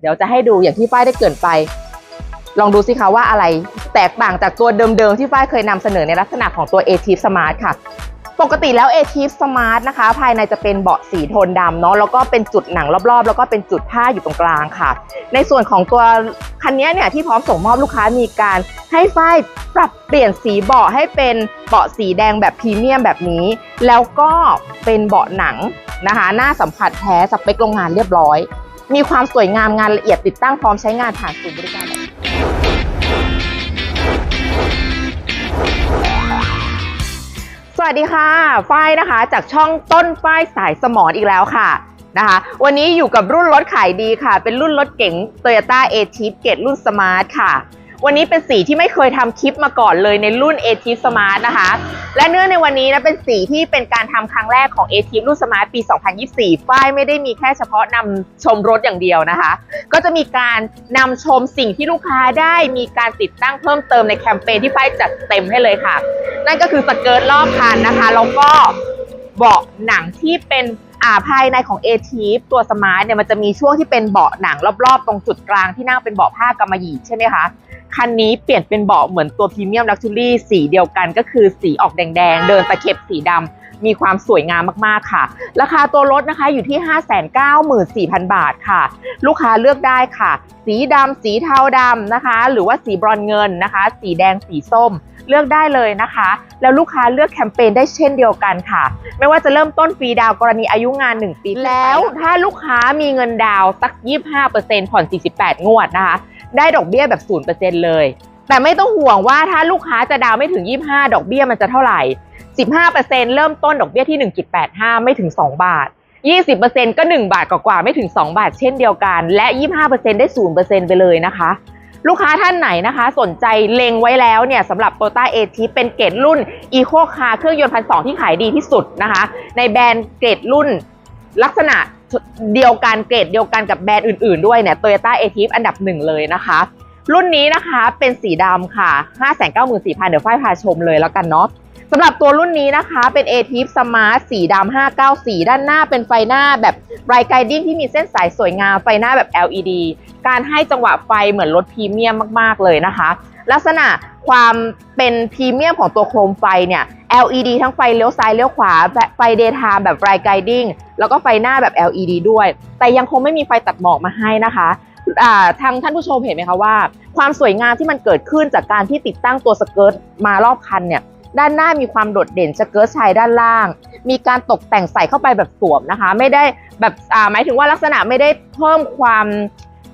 เดี๋ยวจะให้ดูอย่างที่ฝ้ายได้เกินไป ลองดูสิคะว่าอะไรแตกต่างจากตัวเดิมๆที่ฝ้ายเคยนำเสนอในลักษณะของตัว a t i v Smart ค่ะ ปกติแล้ว a t i v Smart นะคะ ภายในจะเป็นเบาะสีโทนดำเนาะแล้วก็เป็นจุดหนังรอบๆ แล้วก็เป็นจุดผ้าอยู่ตรงกลางค่ะ ในส่วนของตัวคันนี้เนี่ยที่พร้อมส่งมอบลูกค้ามีการให้ฝ้ายปรับเปลี่ยนสีเบาะให้เป็นเบาะสีแดงแบบพรีเมียมแบบนี้ แล้วก็เป็นเบาะหนังนะคะ หน้าสัมผัสแท้สเปคโรงงานเรียบร้อย มีความสวยงามงานละเอียดติดตั้งพร้อมใช้งานผ่านศูนย์บริการสวัสดีค่ะ ฝ้ายนะคะ จากช่องต้นฝ้ายสายสมอนอีกแล้วค่ะนะคะ วันนี้อยู่กับรุ่นรถขายดีค่ะ เป็นรุ่นรถเก๋ง Toyota a t i p เกตรุ่นสมาร์ทค่ะ วันนี้เป็นสีที่ไม่เคยทำคลิปมาก่อนเลยในรุ่น a t i p Smart นะคะ และเนื่องในวันนี้นะเป็นสีที่เป็นการทำครั้งแรกของ a t i p รุ่น Smart ปี 2024 ฝ้ายไม่ได้มีแค่เฉพาะนำชมรถอย่างเดียวนะคะ ก็จะมีการนำชมสิ่งที่ลูกค้าได้มีการติดตั้งเพิ่มเติมในแคมเปญที่ฝ้ายจัดเต็มให้เลยค่ะ นั่นก็คือสเกิร์ตรอบคันนะคะแล้วก็เบาะหนังที่เป็น อ่าภายในของ a t i p ตัวสมาร์ทเนี่ยมันจะมีช่วงที่เป็นเบาะหนังรอบๆ ตรงจุดกลางที่นั่งเป็นเบาะผ้ากำมะหยี่ใช่ไหมคะ คันนี้เปลี่ยนเป็นเบาะเหมือนตัวพรีเมียมลักชูรี่สีเดียวกันก็คือสีออกแดงๆ เดินตะเข็บสีดำ มีความสวยงามมากๆค่ะ ราคาตัวรถนะคะอยู่ที่ 594,000 บาทค่ะ ลูกค้าเลือกได้ค่ะ สีดำสีเทาดำนะคะ หรือว่าสีบรอนซ์เงินนะคะ สีแดงสีส้มเลือกได้เลยนะคะ แล้วลูกค้าเลือกแคมเปญได้เช่นเดียวกันค่ะ ไม่ว่าจะเริ่มต้นฟรีดาวน์กรณีอายุงาน 1 ปีแล้วถ้าลูกค้ามีเงินดาวน์สัก 25%ผ่อน 48 งวดนะคะ ได้ดอกเบี้ยแบบ 0%เลย แต่ไม่ต้องห่วงว่าถ้าลูกค้าจะดาวไม่ถึง 25 ดอกเบี้ยมันจะเท่าไหร่ 15%เริ่มต้นดอกเบี้ยที่ 1.85 ไม่ถึง 2 บาท 20%ก็ 1 บาทกว่าๆไม่ถึง 2 บาทเช่นเดียวกัน และ 25%ได้ 0%ไปเลยนะคะ ลูกค้าท่านไหนนะคะ สนใจเล็งไว้แล้วเนี่ยสำหรับ t o y o t a a t เป็นเกรดรุ่น Eco Car เครื่องยนต์พันสที่ขายดีที่สุดนะคะ ในแบรนด์เกรดรุ่นลักษณะเดียวกันเกรดเดียวกันกับแบรนด์อื่นๆด้วยเนี่ย Toyota a t อันดับหนึ่งเลยนะคะ รุ่นนี้นะคะเป็นสีดำค่ะ 594,000 เดี๋ยวฝ้ายพาชมเลยแล้วกันเนาะสำหรับตัวรุ่นนี้นะคะเป็น a t i p Smart สีดำ594 ด้านหน้าเป็นไฟหน้าแบบ Bright Guiding ที่มีเส้นสายสวยงาม ไฟหน้าแบบ LED การให้จังหวะไฟเหมือนรถพรีเมียมมาก ๆ เลยนะคะ ลักษณะความเป็นพรีเมียมของตัวโคมไฟเนี่ย LED ทั้งไฟเลี้ยวซ้ายเลี้ยวขวาแบบไฟ daytime แบบ bright guiding แล้วก็ไฟหน้าแบบ LED ด้วย แต่ยังคงไม่มีไฟตัดหมอกมาให้นะคะ ทางท่านผู้ชมเห็นไหมคะว่า ความสวยงามที่มันเกิดขึ้นจากการที่ติดตั้งตัวสเกิร์ตมารอบคันเนี่ยด้านหน้ามีความโดดเด่นสเกิร์ตชายด้านล่าง มีการตกแต่งใส่เข้าไปแบบสวมนะคะ ไม่ได้แบบหมายถึงว่าลักษณะไม่ได้เพิ่มความ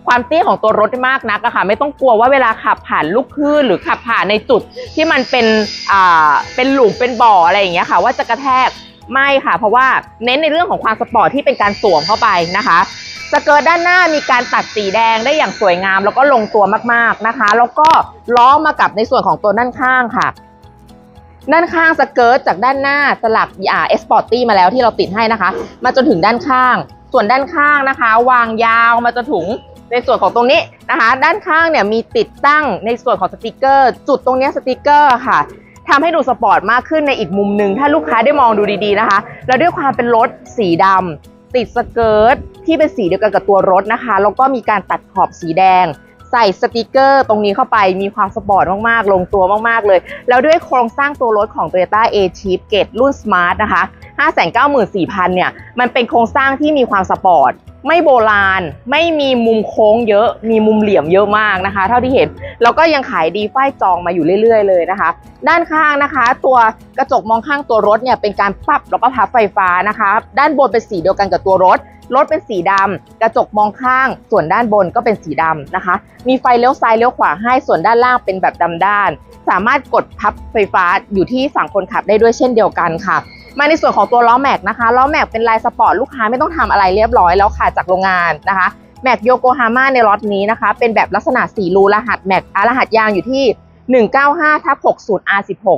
ความเตี้ยของตัวรถมากนักอะค่ะไม่ต้องกลัวว่าเวลาขับผ่านลูกคลื่นหรือขับผ่านในจุดที่มันเป็นอ่าเป็นหลุมเป็นบ่ออะไรอย่างเงี้ยค่ะ ว่าจะกระแทกไม่ค่ะ เพราะว่าเน้นในเรื่องของความสปอร์ตที่เป็นการสวมเข้าไปนะคะ สเกิร์ตด้านหน้ามีการตัดสีแดงได้อย่างสวยงาม แล้วก็ลงตัวมากๆนะคะ แล้วก็ล้อมากับในส่วนของตัวด้านข้างค่ะ ด้านข้างสเกิร์ตจากด้านหน้าสลักอ่าเอสปอร์ตี้มาแล้วที่เราติดให้นะคะ มาจนถึงด้านข้าง ส่วนด้านข้างนะคะ วางยาวมาจนถึงในส่วนของตรงนี้นะคะ ด้านข้างเนี่ยมีติดตั้งในส่วนของสติกเกอร์ จุดตรงนี้สติกเกอร์ค่ะทำให้ดูสปอร์ตมากขึ้นในอีกมุมหนึ่งถ้าลูกค้าได้มองดูดีๆนะคะ แล้วด้วยความเป็นรถสีดำ ติดสเกิร์ตที่เป็นสีเดียวกันกับตัวรถนะคะ แล้วก็มีการตัดขอบสีแดง ใส่สติกเกอร์ตรงนี้เข้าไปมีความสปอร์ตมากๆ ลงตัวมากๆเลย แล้วด้วยโครงสร้างตัวรถของ Toyota a t i p เกตรุ่น Smart นะคะ 594,000 เนี่ย มันเป็นโครงสร้างที่มีความสปอร์ต ไม่โบราณ ไม่มีมุมโค้งเยอะ มีมุมเหลี่ยมเยอะมากนะคะ เท่าที่เห็น แล้วก็ยังขายดีฝ้ายจองมาอยู่เรื่อยๆเลยนะคะ ด้านข้างนะคะ ตัวกระจกมองข้างตัวรถเนี่ยเป็นการปรับแล้วก็พับไฟฟ้านะคะ ด้านบนเป็นสีเดียวกันกับตัวรถ รถเป็นสีดำกระจกมองข้าง ส่วนด้านบนก็เป็นสีดำนะคะ มีไฟเลี้ยวซ้ายเลี้ยวขวาให้ส่วนด้านล่างเป็นแบบดำด้าน สามารถกดพับไฟฟ้าอยู่ที่ฝั่งคนขับได้ด้วยเช่นเดียวกันค่ะมาในส่วนของตัวล้อแม็กนะคะล้อแม็กเป็นลายสปอร์ตลูกค้าไม่ต้องทำอะไรเรียบร้อยแล้วค่ะจากโรงงานนะคะแม็กโยโกฮาม่าในล็อตนี้นะคะ เป็นแบบลักษณะสีรูรหัสแม็กอ่ารหัสยางอยู่ที่ 195ทับ60 R16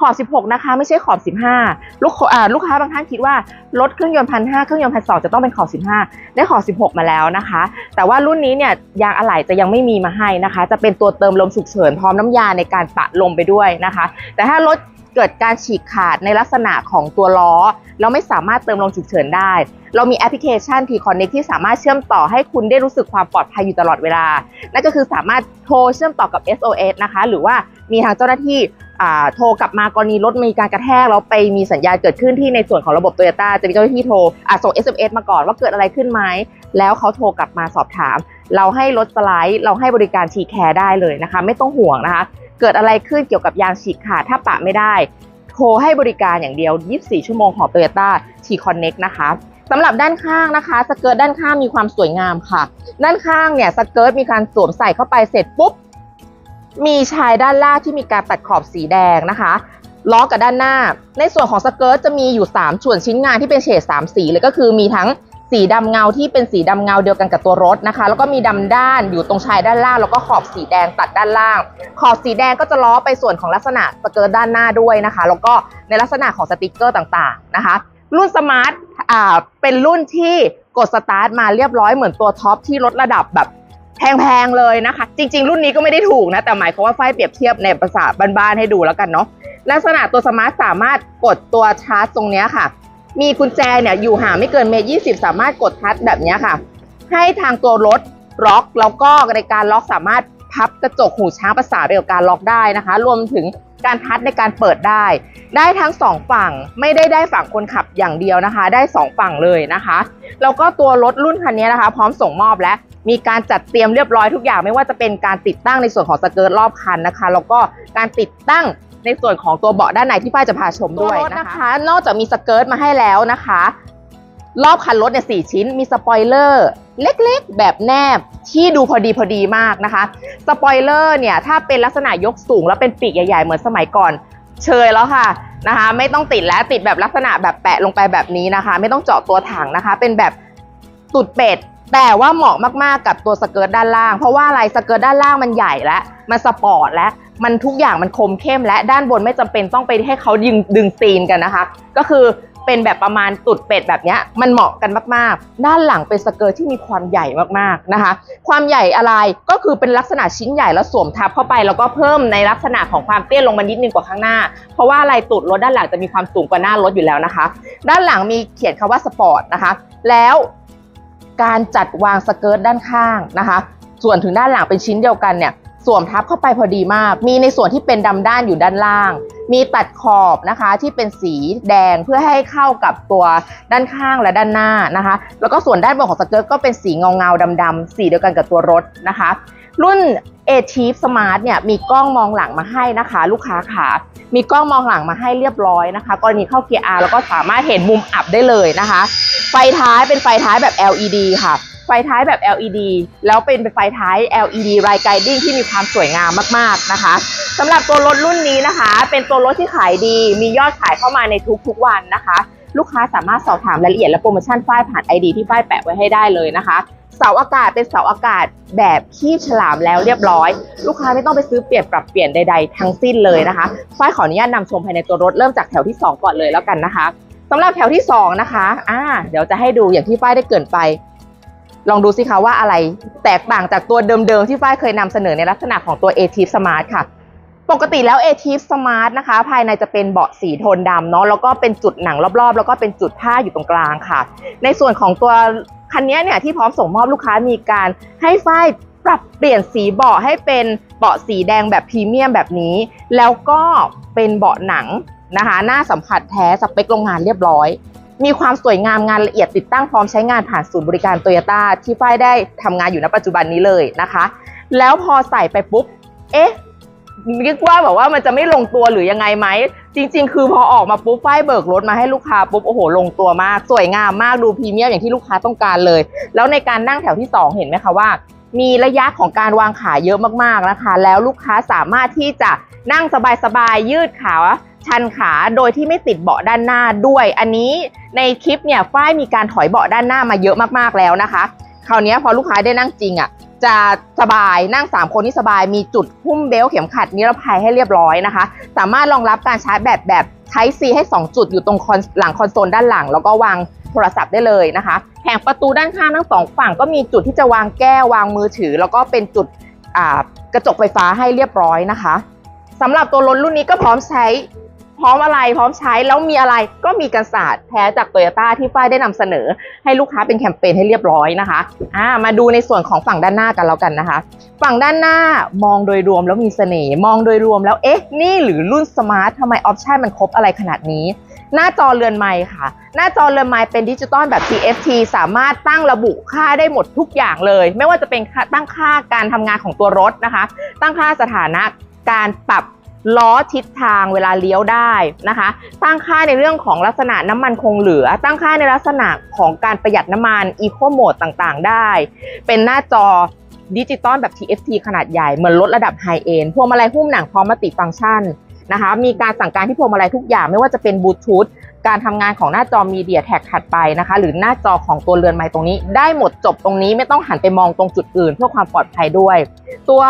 ขอบ 16 นะคะ ไม่ใช่ขอบ 15 ลูกอ่าลูกค้าบางท่านคิดว่ารถเครื่องยนต์พันห้าเครื่องยนต์พันสองจะต้องเป็นขอบ 15 ได้ขอบ 16 มาแล้วนะคะ แต่ว่ารุ่นนี้เนี่ยยางอะไหล่จะยังไม่มีมาให้นะคะ จะเป็นตัวเติมลมฉุกเฉินพร้อมน้ำยาในการปะลมไปด้วยนะคะ แต่ถ้ารถเกิดการฉีกขาดในลักษณะของตัวล้อแล้วไม่สามารถเติมลมฉุกเฉินได้ เรามีแอปพลิเคชัน T Connect ที่สามารถเชื่อมต่อให้คุณได้รู้สึกความปลอดภัยอยู่ตลอดเวลา นั่นก็คือสามารถโทรเชื่อมต่อกับ SOS นะคะ หรือว่ามีทางเจ้าหน้าที่ โทรกลับมากรณีรถมีการกระแทกแล้วไปมีสัญญาณเกิดขึ้นที่ในส่วนของระบบโตโยต้าจะมีเจ้าหน้าที่โทรอะส่ง SMS มาก่อนว่าเกิดอะไรขึ้นไหมแล้วเขาโทรกลับมาสอบถาม เราให้รถสไลด์ เราให้บริการชีแคร์ได้เลยนะคะ ไม่ต้องห่วงนะคะ เกิดอะไรขึ้นเกี่ยวกับยางฉีกขาดถ้าปะไม่ได้ โทรให้บริการอย่างเดียว 24 ชั่วโมงของ Toyota T Connect นะคะสำหรับด้านข้างนะคะ สเกิร์ตด้านข้างมีความสวยงามค่ะ ด้านข้างเนี่ยสเกิร์ตมีการสวมใส่เข้าไปเสร็จปุ๊บ มีชายด้านล่างที่มีการตัดขอบสีแดงนะคะล้อกับด้านหน้า ในส่วนของสเกิร์ตจะมีอยู่ 3 ส่วนชิ้นงานที่เป็นเฉด3 สีเลยก็คือมีทั้งสีดำเงาที่เป็นสีดำเงาเดียวกันกับตัวรถนะคะ แล้วก็มีดำด้านอยู่ตรงชายด้านล่าง แล้วก็ขอบสีแดงตัดด้านล่าง ขอบสีแดงก็จะล้อไปส่วนของลักษณะสเกิร์ตด้านหน้าด้วยนะคะ แล้วก็ในลักษณะของสติกเกอร์ต่างๆนะคะ รุ่นสมาร์ทอ่าเป็นรุ่นที่กดสตาร์ทมาเรียบร้อยเหมือนตัวท็อปที่ลดระดับแบบ แพงๆเลยนะคะ จริง ๆ รุ่นนี้ก็ไม่ได้ถูกนะ แต่หมายความว่าไฟเปรียบเทียบในภาษาบ้านๆให้ดูแล้วกันเนาะลักษณะตัวสมาร์ทสามารถกดตัวชาร์จตรงนี้ค่ะ มีกุญแจเนี่ยอยู่ห่างไม่เกินเมตรยี่สิบสามารถกดทัชแบบนี้ค่ะ ให้ทางตัวรถล็อกแล้วก็ในการล็อกสามารถพับกระจกหูช้างประสานไปกับการล็อกได้นะคะ รวมถึง การทัชในการเปิดได้ ได้ทั้งสองฝั่งไม่ได้ได้ฝั่งคนขับอย่างเดียวนะคะ ได้สองฝั่งเลยนะคะแล้วก็ตัวรถรุ่นคันนี้นะคะ พร้อมส่งมอบและมีการจัดเตรียมเรียบร้อยทุกอย่างไม่ว่าจะเป็นการติดตั้งในส่วนของสเกิร์ตรอบคันนะคะ แล้วก็การติดตั้งในส่วนของตัวเบาะด้านในที่ฝ้ายจะพาชมด้วยนะคะ นอกจากมีสเกิร์ตมาให้แล้วนะคะ รอบคันรถเนี่ยสชิ้น มีสปอยเลอร์ เล็กๆ แบบแนบที่ดูพอดีพอดีมากนะคะ สปอยเลอร์เนี่ยถ้าเป็นลักษณะยกสูงแล้วเป็นปีกใหญ่ๆ เหมือนสมัยก่อน เชยแล้วค่ะนะคะ ไม่ต้องติดแล้วติดแบบลักษณะแบบแปะลงไปแบบนี้นะคะ ไม่ต้องเจาะตัวถังนะคะ เป็นแบบตุดเป็ดแต่ว่าเหมาะมากๆกับตัวสเกิร์ตด้านล่าง เพราะว่าอะไรสเกิร์ตด้านล่างมันใหญ่และมันสปอร์ตและมันทุกอย่างมันคมเข้มและด้านบนไม่จำเป็นต้องไปให้เขาดึงดึงซีนกันนะคะ ก็คือ เป็นแบบประมาณตุดเป็ดแบบนี้มันเหมาะกันมากๆ ด้านหลังเป็นสเกิร์ตที่มีความใหญ่มากๆนะคะ ความใหญ่อะไรก็คือเป็นลักษณะชิ้นใหญ่แล้วสวมทับเข้าไปแล้วก็เพิ่มในลักษณะของความเตี้ยลงมานิดนึงกว่าข้างหน้า เพราะว่าอะไรตูดรถด้านหลังจะมีความสูงกว่าหน้ารถอยู่แล้วนะคะ ด้านหลังมีเขียนคำว่าสปอร์ตนะคะ แล้วการจัดวางสเกิร์ตด้านข้างนะคะ ส่วนถึงด้านหลังเป็นชิ้นเดียวกันเนี่ยสวมทับเข้าไปพอดีมาก มีในส่วนที่เป็นดำด้านอยู่ด้านล่าง มีตัดขอบนะคะที่เป็นสีแดงเพื่อให้เข้ากับตัวด้านข้างและด้านหน้านะคะ แล้วก็ส่วนด้านบนของสเกิร์ตก็เป็นสีเงาเงาดำๆสีเดียวกันกับตัวรถนะคะ รุ่น a c h i e f Smart เนี่ยมีกล้องมองหลังมาให้นะคะ ลูกค้าขามีกล้องมองหลังมาให้เรียบร้อยนะคะกรณีเข้าเกียร์ R แล้วก็สามารถเห็นมุมอับได้เลยนะคะ ไฟท้ายเป็นไฟท้ายแบบ LED ค่ะ ไฟท้ายแบบ LED แล้วเป็นไฟท้าย LED Ride Guiding ที่มีความสวยงามมากๆนะคะสำหรับตัวรถรุ่นนี้นะคะ เป็นตัวรถที่ขายดี มียอดขายเข้ามาในทุกๆวันนะคะ ลูกค้าสามารถสอบถามรายละเอียดและโปรโมชั่นฝ้ายผ่าน ID ที่ฝ้ายแปะไว้ให้ได้เลยนะคะเสาอากาศเป็นเสาอากาศแบบขี้ฉลามแล้วเรียบร้อย ลูกค้าไม่ต้องไปซื้อเปลี่ยนปรับเปลี่ยนใดๆ ทั้งสิ้นเลยนะคะฝ้ายขออนุญาตนำชมภายในตัวรถเริ่มจากแถวที่ 2 ก่อนเลยแล้วกันนะคะสำหรับแถวที่ 2 นะคะอ่าเดี๋ยวจะให้ดูอย่างที่ฝ้ายได้เกินไป ลองดูสิคะว่าอะไรแตกต่างจากตัวเดิมๆ ที่ฝ้ายเคยนำเสนอในลักษณะของตัว a t i v Smart ค่ะ ปกติแล้ว a t i v Smart นะคะ ภายในจะเป็นเบาะสีโทนดำเนาะแล้วก็เป็นจุดหนังรอบๆ แล้วก็เป็นจุดผ้าอยู่ตรงกลางค่ะ ในส่วนของตัวคันนี้เนี่ยที่พร้อมส่งมอบลูกค้ามีการให้ฝ้ายปรับเปลี่ยนสีเบาะให้เป็นเบาะสีแดงแบบพรีเมียมแบบนี้ แล้วก็เป็นเบาะหนังนะคะ หน้าสัมผัสแท้สเปคโรงงานเรียบร้อย มีความสวยงามงานละเอียดติดตั้งพร้อมใช้งานผ่านศูนย์บริการโตโยต้าที่ฝ้ายได้ทำงานอยู่ณปัจจุบันนี้เลยนะคะ แล้วพอใส่ไปปุ๊บ เอ๊ะนึกว่าแบบว่ามันจะไม่ลงตัวหรือยังไงไหม จริง ๆ คือพอออกมาปุ๊บฝ้ายเบิกรถมาให้ลูกค้าปุ๊บโอ้โหลงตัวมาก สวยงามมากดูพรีเมียมอย่างที่ลูกค้าต้องการเลย แล้วในการนั่งแถวที่ 2 เห็นไหมคะว่า มีระยะของการวางขาเยอะมากๆนะคะ แล้วลูกค้าสามารถที่จะนั่งสบายๆยืดขา ชันขาโดยที่ไม่ติดเบาะด้านหน้าด้วย อันนี้ในคลิปเนี่ยฝ้ายมีการถอยเบาะด้านหน้ามาเยอะมากๆแล้วนะคะ คราวนี้พอลูกค้าได้นั่งจริงอะจะสบายนั่ง 3 คนที่สบายมีจุดหุ้มเบลต์เข็มขัดนิรภัยให้เรียบร้อยนะคะ สามารถรองรับการชาร์จแบตแบบใช้ C ให้ 2 จุดอยู่ตรงหลังคอนโซลด้านหลัง แล้วก็วางโทรศัพท์ได้เลยนะคะแผงประตูด้านข้างทั้งสองฝั่งก็มีจุดที่จะวางแก้ววางมือถือ แล้วก็เป็นจุดกระจกไฟฟ้าให้เรียบร้อยนะคะสำหรับตัวรถรุ่นนี้ก็พร้อมใช้ พร้อมอะไรพร้อมใช้แล้วมีอะไรก็มีกันศาสตร์แท้จากโตโยต้าที่ฝ้ายได้นำเสนอ ให้ลูกค้าเป็นแคมเปญให้เรียบร้อยนะคะอ่ามาดูในส่วนของฝั่งด้านหน้ากันแล้วกันนะคะ ฝั่งด้านหน้ามองโดยรวมแล้วมีเสน่ห์มองโดยรวมแล้วเอ๊ะนี่หรือรุ่นสมาร์ททำไมออปชันมันครบอะไรขนาดนี้ หน้าจอเรือนไม้ค่ะ หน้าจอเรือนไม้เป็นดิจิตอลแบบ TFT สามารถตั้งระบุค่าได้หมดทุกอย่างเลย ไม่ว่าจะเป็นตั้งค่าการทำงานของตัวรถนะคะ ตั้งค่าสถานะการปรับ ล้อทิศทางเวลาเลี้ยวได้นะคะ ตั้งค่าในเรื่องของลักษณะน้ำมันคงเหลือ ตั้งค่าในลักษณะของการประหยัดน้ำมันอีโคโหมดต่างๆ ได้ เป็นหน้าจอดิจิตอลแบบ TFT ขนาดใหญ่ เหมือนรถระดับไฮเอนพวงมาลัยหุ้มหนังพร้อมมัลติฟังก์ชันนะคะ มีการสั่งการที่พวงมาลัยทุกอย่างไม่ว่าจะเป็นบลูทูธ การทำงานของหน้าจอมีเดียแท็กถัดไปนะคะ หรือหน้าจอของตัวเรือนไม้ตรงนี้ ได้หมดจบตรงนี้ไม่ต้องหันไปมองตรงจุดอื่น เพื่อความปลอดภัยด้วย ตัว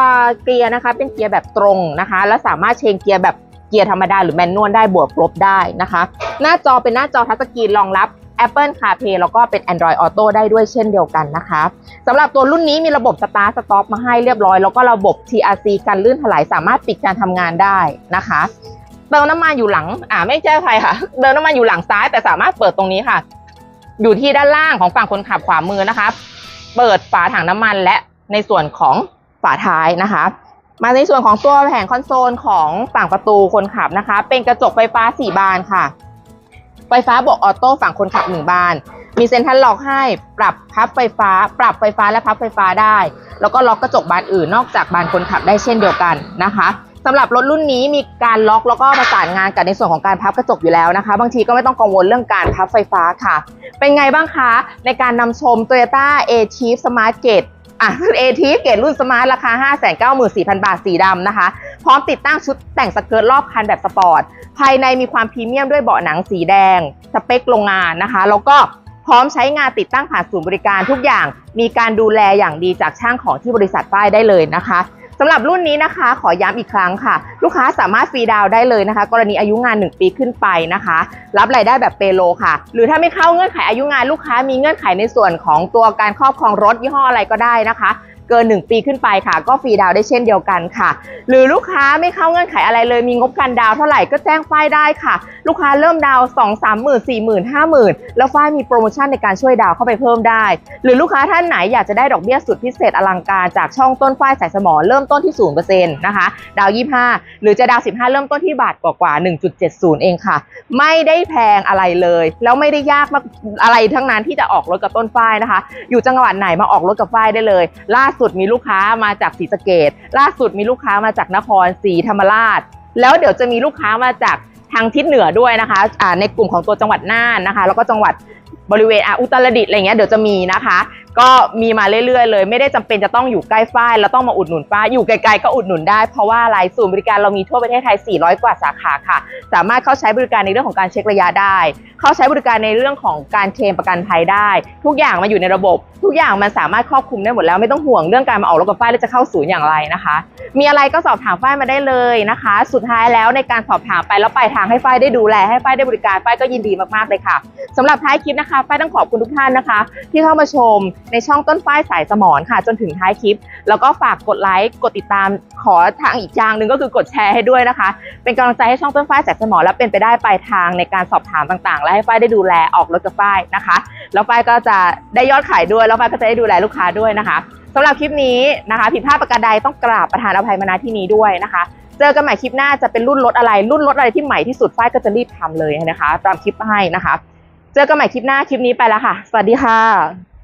เกียร์นะคะเป็นเกียร์แบบตรงนะคะ และสามารถเชนเกียร์แบบเกียร์ธรรมดาหรือแมนนวลได้บวกลบได้นะคะ หน้าจอเป็นหน้าจอทัชสกรีนรองรับ Apple CarPlay แล้วก็เป็น Android Auto ได้ด้วยเช่นเดียวกันนะคะสำหรับตัวรุ่นนี้มีระบบ Start Stop มาให้เรียบร้อย แล้วก็ระบบ TRC กันลื่นถลายสามารถปิดการทำงานได้นะคะ เติมน้ำมันอยู่หลัง อ่าไม่ใช่ใครค่ะ เติมน้ำมันอยู่หลังซ้ายแต่สามารถเปิดตรงนี้ค่ะ อยู่ที่ด้านล่างของฝั่งคนขับขวามือนะคะ เปิดฝาถังน้ำมันและในส่วนของฝาท้ายนะคะ มาในส่วนของตัวแผงคอนโซลของฝั่งประตูคนขับนะคะ เป็นกระจกไฟฟ้า 4 บานค่ะ ไฟฟ้าบอกออโต้ฝั่งคนขับ 1 บาน มีเซ็นทรัลล็อกให้ปรับพับไฟฟ้า ปรับไฟฟ้าและพับไฟฟ้าได้ แล้วก็ล็อกกระจกบานอื่นนอกจากบานคนขับได้เช่นเดียวกันนะคะ สำหรับรถรุ่นนี้มีการล็อกแล้วก็ประสานงานกับในส่วนของการพับกระจกอยู่แล้วนะคะ บางทีก็ไม่ต้องกังวลเรื่องการพับไฟฟ้าค่ะ เป็นไงบ้างคะ ในการนำชม Toyota a t i e f Smart Gate อะ a t i e f เกรดรุ่นสมาร์ทราคา 594,000 บาทสีดำนะคะ พร้อมติดตั้งชุดแต่งสเกิร์ตรอบคันแบบสปอร์ต ภายในมีความพรีเมียมด้วยเบาะหนังสีแดง สเปคโรงงานนะคะ แล้วก็พร้อมใช้งานติดตั้งผ่านศูนย์บริการทุกอย่าง มีการดูแลอย่างดีจากช่างของที่บริษัทป้ายได้เลยนะคะ สำหรับรุ่นนี้นะคะขอย้ำอีกครั้งค่ะ ลูกค้าสามารถฟรีดาวได้เลยนะคะ กรณีอายุงาน 1 ปีขึ้นไปนะคะ รับรายได้แบบเปโลค่ะ หรือถ้าไม่เข้าเงื่อนไขอายุงานลูกค้ามีเงื่อนไขในส่วนของตัวการครอบครองรถยี่ห้ออะไรก็ได้นะคะ เกิน 1 ปีขึ้นไปค่ะ ก็ฟรีดาวได้เช่นเดียวกันค่ะ หรือลูกค้าไม่เข้าเงื่อนไขอะไรเลย มีงบการดาวเท่าไหร่ก็แจ้งฝ้ายได้ค่ะ ลูกค้าเริ่มดาวน์สองสามหมื่นสี่หมื่นห้าหมื่นแล้วฝ้ายมีโปรโมชั่นในการช่วยดาวเข้าไปเพิ่มได้ หรือลูกค้าท่านไหนอยากจะได้ดอกเบี้ยสุดพิเศษอลังการจากช่องต้นฝ้ายสายสมอเริ่มต้นที่ศูนย์เปอร์เซ็นนะคะดาวยี่ห้าหรือจะดาวสิบห้าเริ่มต้นที่บาทกว่าๆหนึ่งจุดเจ็ดศูนย์เองค่ะ ไม่ได้แพงอะไรเลย แล้วไม่ได้ยากมากอะไรทั้งนั้นที่จะออกรถกับต้นฝ้ายนะคะ อยู่จังหวัดไหนมาออกรถกับฝ้ายได้เลยล่าสุดมีลูกค้ามาจากศรีสะเกดล่าสุดมีลูกค้ามาจากนครศรีธรรมราช แล้วเดี๋ยวจะมีลูกค้ามาจากทางทิศเหนือด้วยนะคะอ่าในกลุ่มของตัวจังหวัดน่านนะคะ แล้วก็จังหวัดบริเวณอุตรดิตถ์อะไรเงี้ยเดี๋ยวจะมีนะคะ ก็มีมาเรื่อยๆ เลย ไม่ได้จำเป็นจะต้องอยู่ใกล้ฝ้ายแล้วต้องมาอุดหนุนฝ้ายอยู่ไกลๆก็อุดหนุนได้เพราะว่าอะไรศูนย์บริการเรามีทั่วประเทศไทย 400 กว่าสาขาค่ะ สามารถเข้าใช้บริการในเรื่องของการเช็คระยะได้ เข้าใช้บริการในเรื่องของการเคลมประกันภัยได้ ทุกอย่างมาอยู่ในระบบ ทุกอย่างมันสามารถครอบคลุมได้หมดแล้วไม่ต้องห่วงเรื่องการมาออกรถกับฝ้ายแล้วจะเข้าศูนย์อย่างไรนะคะ มีอะไรก็สอบถามฝ้ายมาได้เลยนะคะ สุดท้ายแล้วในการสอบถามไปแล้วปลายทางให้ฝ้ายได้ดูแลให้ฝ้ายได้บริการฝ้ายก็ยินดีมากๆเลยค่ะสำหรับท้ายคลิปนะคะฝ้ายต้องขอบคุณทุกท่านนะคะ ที่เข้ามาชมในช่องต้นฝ้ายสายสมอนค่ะ จนถึงท้ายคลิป แล้วก็ฝากกดไลค์กดติดตามขอทางอีกอย่างหนึ่งก็คือกดแชร์ให้ด้วยนะคะ เป็นกำลังใจให้ช่องต้นฝ้ายสายสมอนและเป็นไปได้ปลายทางในการสอบถามต่างๆ และให้ฝ้ายได้ดูแลออกรถกับฝ้ายนะคะ แล้วฝ้ายก็จะได้ยอดขายด้วยแล้วฝ้ายก็จะได้ดูแลลูกค้าด้วยนะคะสำหรับคลิปนี้นะคะผิดพลาดประการใดต้องกราบประธานอภัยมาณที่นี้ด้วยนะคะเจอกันใหม่คลิปหน้าจะเป็นรุ่นรถอะไร รุ่นรถอะไรที่ใหม่ที่สุดฝ้ายก็จะรีบทำเลยนะคะ ตามคลิปให้นะคะ เจอกันใหม่คลิปหน้าคลิปนี้ไปแล้วค่ะ สวัสดีค่ะ